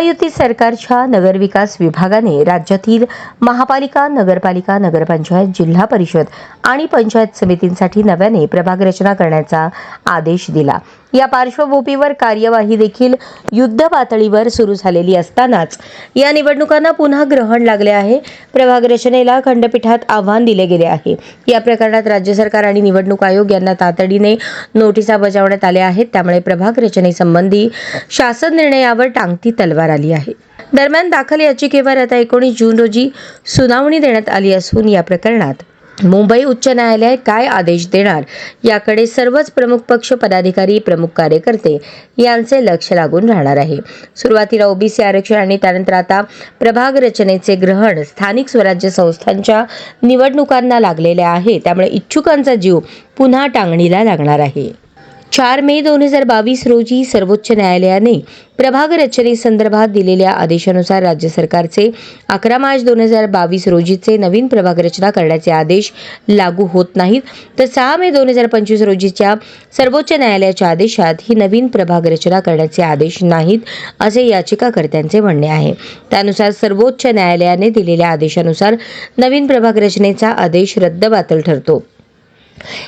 महायुती सरकारच्या नगरविकास विभागाने राज्यातील महापालिका नगरपालिका नगरपंचायत जिल्हा परिषद आणि पंचायत समितींसाठी नव्याने प्रभाग रचना करण्याचा आदेश दिला. या पार्श्वभूमीवर कार्यवाही देखील युद्ध पातळीवर सुरू झालेली असतानाच. या निवडणुकांना पुन्हा ग्रहण लागले आहे. प्रभाग रचनेला खंडपीठात आव्हान दिले गेले आहे. या प्रकरणात राज्य सरकार आणि निवडणूक आयोग यांना तातडीने नोटिसा बजावण्यात आल्या आहेत. त्यामुळे प्रभाग रचनेसंबंधी शासन निर्णयावर टांगती तलवार आली आहे. दरम्यान दाखल याचिकेवर आता एकोणीस जून रोजी सुनावणी देण्यात आली असून या प्रकरणात मुंबई उच्च न्यायालय काय आदेश देणार? याकडे सर्वच प्रमुख पक्ष पदाधिकारी प्रमुख कार्यकर्ते यांचे लक्ष लागून राहणार आहे. सुरुवातीला ओबीसी आरक्षण आणि त्यानंतर आता प्रभाग रचनेचे ग्रहण स्थानिक स्वराज्य संस्थांच्या निवडणुकांना लागलेले आहे. त्यामुळे इच्छुकांचा जीव पुन्हा टांगणीला लागणार आहे. चार मे दोन हजार बावीस रोजी सर्वोच्च न्यायालयाने प्रभाग रचनेसंदर्भात दिलेल्या आदेशानुसार राज्य सरकारचे अकरा मार्च दोन हजार बावीस रोजीचे नवीन प्रभाग रचना करण्याचे आदेश लागू होत नाहीत. तर सहा मे दोन हजार पंचवीस रोजीच्या सर्वोच्च न्यायालयाच्या आदेशात ही नवीन प्रभाग रचना करण्याचे आदेश नाहीत असे याचिकाकर्त्यांचे म्हणणे आहे. त्यानुसार सर्वोच्च न्यायालयाने दिलेल्या आदेशानुसार नवीन प्रभाग रचनेचा आदेश रद्दबातल ठरतो.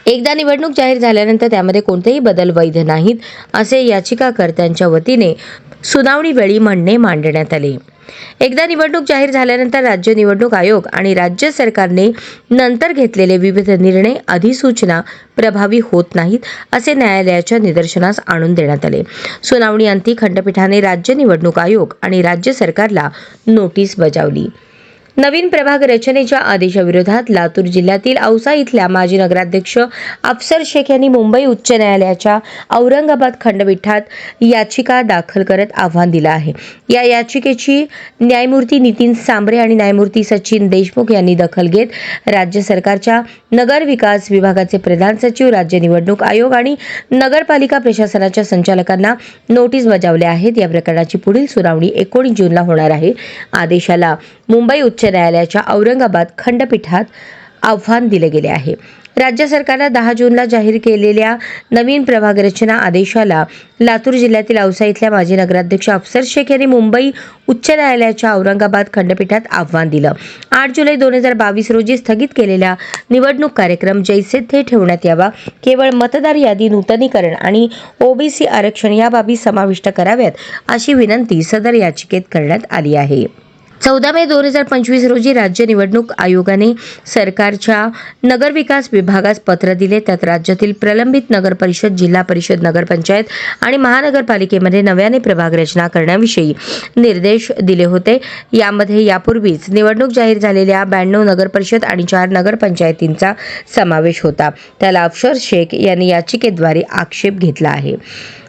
एकदा निवडणूक जाहीर झाल्यानंतर त्यामध्ये कोणतेही बदल वैध नाहीत असे याचिकाकर्त्यांच्या वतीने सुनावणीवेळी म्हणणे मांडण्यात आले. एकदा निवडणूक जाहीर झाल्यानंतर राज्य निवडणूक आयोग आणि राज्य सरकारने नंतर घेतलेले विविध निर्णय अधिसूचना प्रभावी होत नाहीत असे न्यायालयाच्या निदर्शनास आणून देण्यात आले. सुनावणी अंती खंडपीठाने राज्य निवडणूक आयोग आणि राज्य सरकारला नोटीस बजावली. नवीन प्रभाग रचनेच्या आदेशाविरोधात लातूर जिल्ह्यातील औसा इथल्या माजी नगराध्यक्ष अफसर शेख यांनी मुंबई उच्च न्यायालयाच्या औरंगाबाद खंडपीठात याचिका दाखल करत आव्हान दिलं आहे. या याचिकेची न्यायमूर्ती नितीन सांबरे आणि न्यायमूर्ती सचिन देशमुख यांनी दखल घेत राज्य सरकारच्या नगर विकास विभागाचे प्रधान सचिव राज्य निवडणूक आयोग आणि नगरपालिका प्रशासनाच्या संचालकांना नोटीस बजावल्या आहेत. या प्रकरणाची पुढील सुनावणी एकोणीस जूनला होणार आहे. आदेशाला मुंबई उच्च न्यायालयाच्या औरंगाबाद खंडपीठात आव्हान दिले गेले आहे. राज्य सरकारनं दहा जूनला जाहीर केलेल्या नवीन प्रभाग रचना आदेशाला लातूर जिल्ह्यातील औसा इथल्या माजी नगराध्यक्ष अफसर शेख यांनी मुंबई उच्च न्यायालयाच्या औरंगाबाद खंडपीठात आव्हान दिलं. आठ जुलै दोन हजार बावीस रोजी स्थगित केलेला निवडणूक कार्यक्रम जैसे थे ठेवण्यात यावा केवळ मतदार यादी नूतनीकरण आणि ओबीसी आरक्षण या बाबी समाविष्ट कराव्यात अशी विनंती सदर याचिकेत करण्यात आली आहे. चौदा मे दोन हजार पंचवीस रोजी राज्य निवडणूक आयोगाने सरकारच्या नगरविकास विभागास पत्र दिले. त्यात राज्यातील प्रलंबित नगर परिषद जिल्हा परिषद नगरपंचायत आणि महानगरपालिकेमध्ये नव्याने प्रभाग रचना करण्याविषयी निर्देश दिले होते. यामध्ये यापूर्वीच निवडणूक जाहीर झालेल्या ब्याण्णव नगरपरिषद आणि चार नगरपंचायतींचा समावेश होता. त्याला अफशर शेख यांनी याचिकेद्वारे आक्षेप घेतला आहे.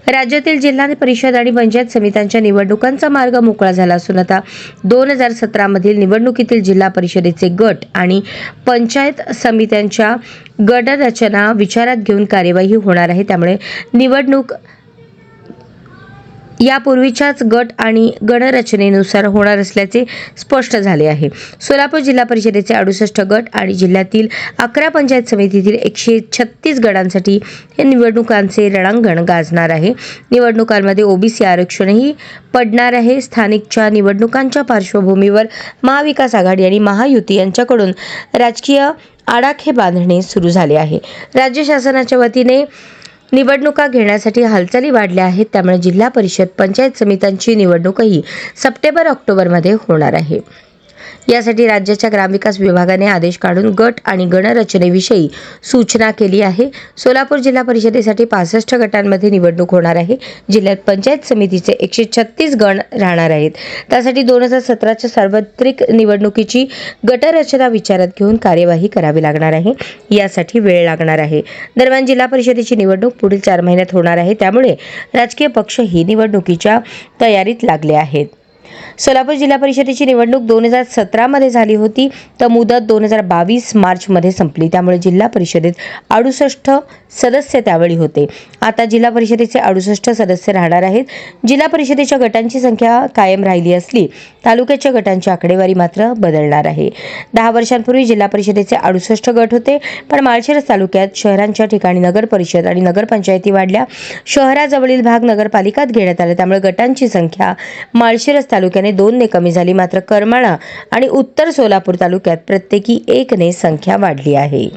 राज्यातील जिल्हा परिषद आणि पंचायत समित्यांच्या निवडणुकांचा मार्ग मोकळा झाला असून आता दोन हजार सतरामधील निवडणुकीतील जिल्हा परिषदेचे गट आणि पंचायत समित्यांच्या गटरचना विचारात घेऊन कार्यवाही होणार आहे. त्यामुळे निवडणूक यापूर्वीच्याच गट आणि गणरचनेनुसार होणार असल्याचे स्पष्ट झाले आहे. सोलापूर जिल्हा परिषदेचे अडुसष्ट गट आणि जिल्ह्यातील अकरा पंचायत समितीतील एकशे छत्तीस गटांसाठी हे निवडणुकांचे रणांगण गाजणार आहे. निवडणुकांमध्ये ओबीसी आरक्षणही पडणार आहे. स्थानिकच्या निवडणुकांच्या पार्श्वभूमीवर महाविकास आघाडी आणि महायुती यांच्याकडून राजकीय आडाखे बांधणे सुरू झाले आहे. राज्य शासनाच्या वतीने निवडणुका घेण्यासाठी हालचाली वाढल्या आहेत त्यामुळे जिल्हा परिषद पंचायत समित्यांची निवडणूकही सप्टेंबर ऑक्टोबरमध्ये होणार आहे. यासाठी राज्याच्या ग्रामविकास विभागाने आदेश काढून गट आणि गणरचनेविषयी सूचना केली आहे. सोलापूर जिल्हा परिषदेसाठी पासष्ट गटांमध्ये निवडणूक होणार आहे. जिल्ह्यात पंचायत समितीचे एकशे छत्तीस गण राहणार आहेत. त्यासाठी दोन हजार सतराच्या सार्वत्रिक निवडणुकीची गटरचना विचारात घेऊन कार्यवाही करावी लागणार आहे. यासाठी वेळ लागणार आहे. दरम्यान जिल्हा परिषदेची निवडणूक पुढील चार महिन्यात होणार आहे. त्यामुळे राजकीय पक्षही निवडणुकीच्या तयारीत लागले आहेत. सोलापूर जिल्हा परिषदेची निवडणूक दोन हजार सतरामध्ये झाली होती. तर मुदत दोन हजार बावीस मार्चमध्ये संपली. त्यामुळे जिल्हा परिषदेत अडुसष्ट सदस्य त्यावेळी होते. आता जिल्हा परिषदेचे अडुसष्ट सदस्य राहणार आहेत. जिल्हा परिषदेच्या गटांची संख्या कायम राहिली असली तालुक्याच्या गटांची आकडेवारी मात्र बदलणार आहे. दहा वर्षांपूर्वी जिल्हा परिषदेचे अडुसष्ट गट होते पण माळशिरस तालुक्यात शहरांच्या ठिकाणी नगर परिषद आणि नगरपंचायती वाढल्या. शहराजवळील भाग नगरपालिकात घेण्यात आले त्यामुळे गटांची संख्या माळशिरस तालुक्याने दोनने कमी झाली मात्र करमाळा आणि उत्तर सोलापूर तालुक्यात प्रत्येकी एकने संख्या वाढली आहे.